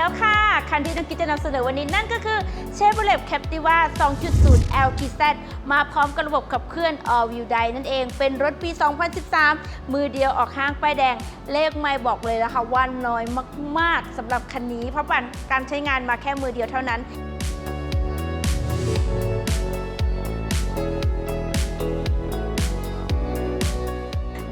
แล้วค่ะ คันที่น้องกิ๊จะนำเสนอวันนี้นั่นก็คือ Chevrolet Captiva 2.0 LTZ มาพร้อมกับระบบขับเคลื่อน All Wheel Drive นั่นเอง เป็นรถปี 2013 มือเดียวออกห้างป้ายแดง เลขไม่บอกเลยนะคะว่าน้อยมากๆสำหรับคันนี้ เพราะการใช้งานมาแค่มือเดียวเท่านั้น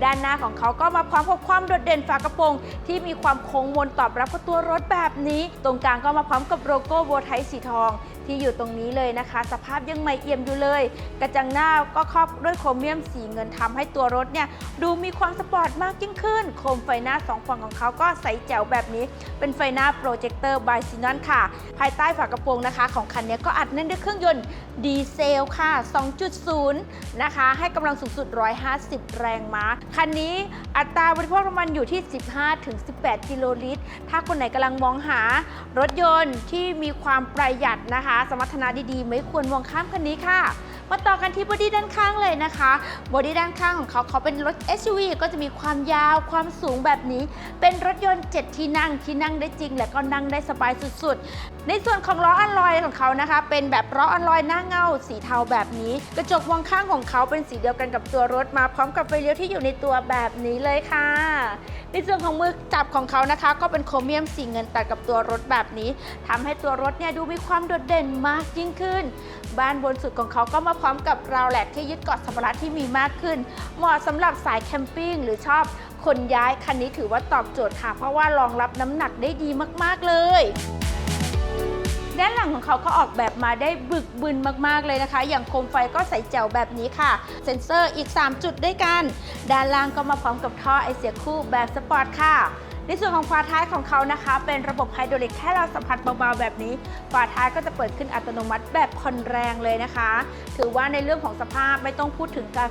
ด้านหน้าของเขาก็มาพร้อมกับความโดดเด่นฝากระโปรง ที่มีความโค้งมนตอบรับกับตัวรถแบบนี้ ตรงกลางก็มาพร้อมกับโลโก้โบไทสีทอง ที่อยู่ตรงนี้เลยนะคะ สภาพยังใหม่เอี่ยมอยู่เลย กระจังหน้าก็ครอบด้วยโครเมียมสีเงินทำให้ตัวรถเนี่ยดูมีความสปอร์ตมากยิ่งขึ้น โคมไฟหน้าสองฝั่งของเขาก็ใสแจ๋วแบบนี้ เป็นไฟหน้าโปรเจคเตอร์บายซีนอนค่ะ ภายใต้ฝากระโปรงนะคะ ของคันนี้ก็อัดแน่นด้วยเครื่องยนต์ดีเซลค่ะ 2.0 นะคะ ให้กำลังสูงสุด 150 แรงม้า คันนี้อัตราบริโภคน้ำมันอยู่ที่ 15-18 กิโลลิตร ถ้าคนไหนกำลังมองหารถยนต์ที่มีความประหยัดนะคะสมรรถนะดีๆ ไม่ควรมองข้ามคันนี้ค่ะ มาต่อกันที่บอดี้ด้านข้างเลยนะคะบอดี้ด้านข้างของเขาเขาเป็นรถ SUV ก็จะมีความยาวความสูงแบบนี้ เป็นรถยนต์ 7 ที่นั่งที่นั่งได้จริง และก็นั่งได้สบายสุดๆ ในส่วนของล้ออัลลอยของเขานะคะ เป็นแบบล้ออัลลอยหน้าเงาสีเทาแบบนี้ กระจกมองข้างของเขาเป็นสีเดียวกันกับตัวรถมาพร้อมกับไฟเลี้ยวที่อยู่ในตัวแบบนี้เลยค่ะ ในส่วนของมือจับของเขานะคะ ก็เป็นโครเมียมสีเงินตัดกับตัวรถแบบนี้ทำให้ตัวรถเนี่ยดูมีความโดดเด่นมากยิ่งขึ้น บ้านบนสุดของเขาก็มาพร้อมกับราวแหลกที่ยึดเกาะสัมภาระที่มีมากขึ้น เหมาะสำหรับสายแคมปิ้งหรือชอบขนย้ายคันนี้ถือว่าตอบโจทย์ค่ะ เพราะว่ารองรับน้ำหนักได้ดีมาก ๆ เลยด้านหลังของเขาก็ออกแบบมาได้บึกบึนมากๆเลยนะคะ อย่างโคมไฟก็ใส่แจ๋วแบบนี้ค่ะ เซ็นเซอร์อีก 3 จุดด้วยกัน ด้านล่างก็มาพร้อมกับท่อไอเสียคู่แบบสปอร์ตค่ะ ในส่วนของฝาท้ายของเขานะคะ เป็นระบบไฮดรอลิกแค่เราสัมผัสเบาๆแบบนี้ ฝาท้ายก็จะเปิดขึ้นอัตโนมัติแบบผ่อนแรงเลยนะคะ ถือว่าในเรื่องของสภาพไม่ต้องพูดถึงการ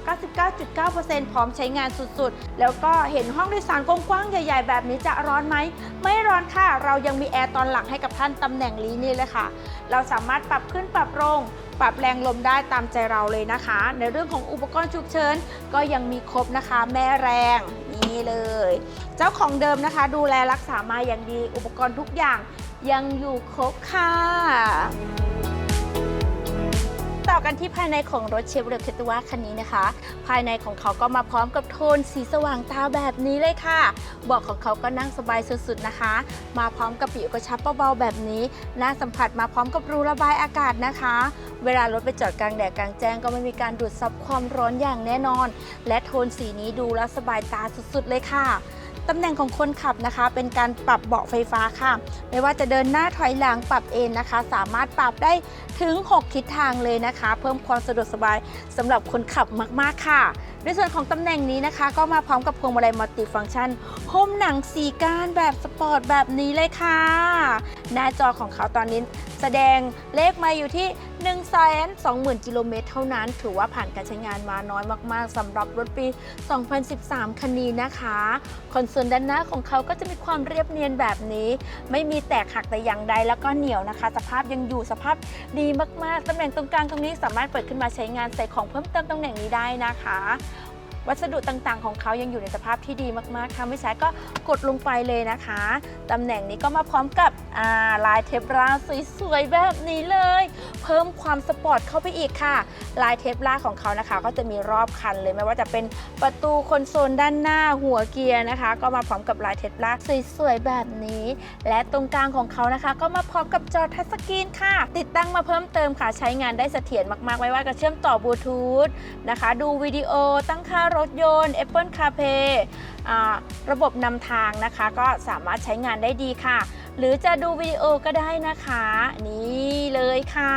99.9%พร้อมใช้งานสุดๆ แล้วก็เห็นห้องโดยสารกว้างๆ ใหญ่ๆ แบบนี้จะร้อนไหม ไม่ร้อนค่ะ เรายังมีแอร์ตอนหลังให้กับท่านตำแหน่งนี้นี่เลยค่ะ เราสามารถปรับขึ้นปรับลง ปรับแรงลมได้ตามใจเราเลยนะคะ ในเรื่องของอุปกรณ์ฉุกเฉินก็ยังมีครบนะคะ แม่แรงนี่เลย เจ้าของเดิมนะคะ ดูแลรักษามาอย่างดีอุปกรณ์ทุกอย่างยังอยู่ครบค่ะ อกันที่ภายในของรถเชฟโรเลตเคตวาคันนี้นะคะ ภายในของเขาก็มาพร้อมกับโทนสีสว่างตาแบบนี้เลยค่ะเบาะของเขาก็นั่งสบายสุดๆนะคะ มาพร้อมกับปีกกระชับเบาๆแบบนี้น่าสัมผัสมาพร้อมกับรูระบายอากาศนะคะ เวลารถไปจอดกลางแดดกลางแจ้งก็ไม่มีการดูดซับความร้อนอย่างแน่นอน และโทนสีนี้ดูแล้วสบายตาสุดๆเลยค่ะ ตำแหน่งของคนขับนะคะ เป็นการปรับเบาะไฟฟ้าค่ะ ไม่ว่าจะเดินหน้าถอยหลังปรับเอนนะคะ สามารถปรับได้ถึง 6 ทิศทางเลยนะคะ เพิ่มความสะดวกสบายสำหรับคนขับมากๆค่ะ ในส่วนของตำแหน่งนี้นะคะ ก็มาพร้อมกับพวงมาลัยมัลติฟังก์ชันหุ้มหนังสีก้านแบบสปอร์ตแบบนี้เลยค่ะ หน้าจอของเขาตอนนี้แสดงเลขมาอยู่ที่1 2 0 0 0 0 กิโลเมตรเท่านั้น ถือว่าผ่านการใช้งานมาน้อยมาก ๆสำหรับรถปี 2013 คันนี้นะคะ คอนโซลด้านหน้าของเขาก็จะมีความเรียบเนียนแบบนี้ ไม่มีแตกหักแต่อย่างใดแล้วก็เหนียวนะคะ สภาพยังอยู่สภาพดีมาก ๆตำแหน่งตรงกลางตรงนี้สามารถเปิดขึ้นมาใช้งานใส่ของเพิ่มเติมตำแหน่งนี้ได้นะคะ วัสดุต่างๆ ของเขายังอยู่ในสภาพที่ดีมากๆถ้าไม่ใช้ก็กดลงไปเลยนะคะตำแหน่งนี้ก็มาพร้อมกับาลายเทปราสวยๆแบบนี้เลย เพิ่มความสปอร์ตเข้าไปอีกค่ะ ลายเทปราของเขานะคะ ก็จะมีรอบคันเลยไม่ว่าจะเป็นประตูคอนโซลด้านหน้าหัวเกียร์นะคะ ก็มาพร้อมกับลายเทปราสวยๆแบบนี้ และตรงกลางของเขานะคะ ก็มาพร้อมกับจอทัชสกรีนค่ะ ติดตั้งมาเพิ่มเติมค่ะใช้งานได้เสถียรมากๆ ไม่ว่าจะเชื่อมต่อบลูทูธนะคะ ดูวิดีโอตั้งค่ารรถยนต์ Apple CarPlay อ่ระบบนำทางนะคะ ก็สามารถใช้งานได้ดีค่ะ หรือจะดูวิดีโอก็ได้นะคะ นี่เลยค่ะ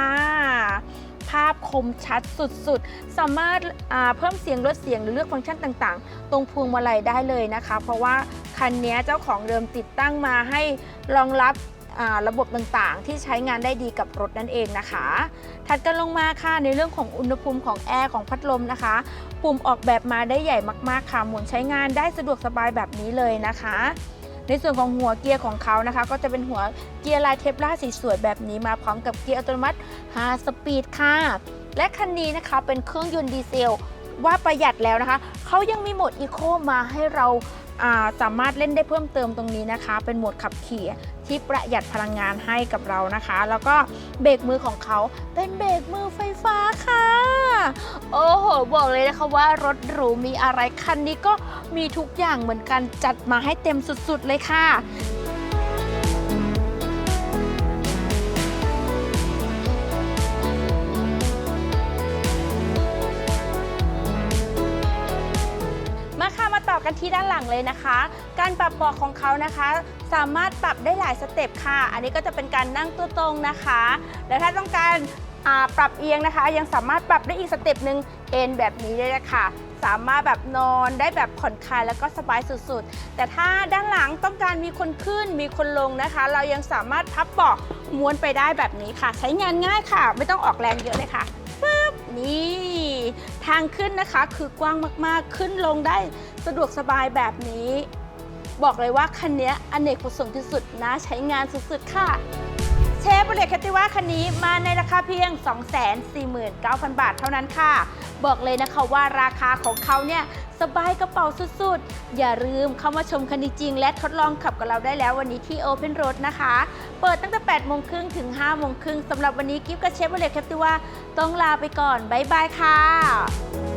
ภาพคมชัดสุดๆ สามารถเพิ่มเสียงลดเสียงหรือเลือกฟังก์ชันต่างๆ ตรงพวงมาลัยได้เลยนะคะ เพราะว่าคันนี้เจ้าของเดิมติดตั้งมาให้รองรับ ระบบต่างๆ ที่ใช้งานได้ดีกับรถนั่นเองนะคะ ถัดกันลงมาค่ะในเรื่องของอุณหภูมิของแอร์ของพัดลมนะคะ ปุ่มออกแบบมาได้ใหญ่มากๆค่ะหมุนใช้งานได้สะดวกสบายแบบนี้เลยนะคะ ในส่วนของหัวเกียร์ของเขานะคะ ก็จะเป็นหัวเกียร์ลายเทปล่าสีสวยแบบนี้มาพร้อมกับเกียร์อัตโนมัติ 5 สปีดค่ะ และคันนี้นะคะเป็นเครื่องยนต์ดีเซลว่าประหยัดแล้วนะคะ เขายังมีโหมดอีโคมาให้เราอ่า สามารถเล่นได้เพิ่มเติมตรงนี้นะคะ เป็นโหมดขับขี่ที่ประหยัดพลังงานให้กับเรานะคะ แล้วก็เบรกมือของเขาเป็นเบรกมือไฟฟ้าค่ะ โอ้โห บอกเลยนะคะว่ารถหรูมีอะไรคันนี้ก็มีทุกอย่างเหมือนกันจัดมาให้เต็มสุดๆเลยค่ะ ต่อกันที่ด้านหลังเลยนะคะ การปรับเบาะของเขานะคะ สามารถปรับได้หลายสเต็ปค่ะ อันนี้ก็จะเป็นการนั่งตัวตรงนะคะ แล้วถ้าต้องการปรับเอียงนะคะ ยังสามารถปรับได้อีกสเต็ปหนึ่งเอนแบบนี้ได้เลยค่ะสามารถแบบนอนได้แบบผ่อนคลายแล้วก็สบายสุดๆ แต่ถ้าด้านหลังต้องการมีคนขึ้นมีคนลงนะคะ เรายังสามารถพับเบาะม้วนไปได้แบบนี้ค่ะ ใช้งานง่ายค่ะ ไม่ต้องออกแรงเยอะเลยค่ะปึ๊บนี่ ทางขึ้นนะคะคือกว้างมากๆ ขึ้นลงได้สะดวกสบายแบบนี้ บอกเลยว่าคันนี้อเนกประสงค์ที่สุดนะใช้งานสุดๆค่ะ เชฟเบรกแคติว่าคันนี้มาในราคาเพียง 249,000 บาทเท่านั้นค่ะ บอกเลยนะคะว่าราคาของเขาเนี่ยสบายกระเป๋าสุดๆ อย่าลืมเข้ามาชมคันนี้จริง และทดลองขับกับเราได้แล้ววันนี้ที่ Open Road นะคะ เปิดตั้งแต่ 8 โมงครึ่งถึง 5 โมงครึ่งสำหรับวันนี้กิฟต์กับเชฟเบรกแคติว่าต้องลาไปก่อนบ๊ายบายค่ะ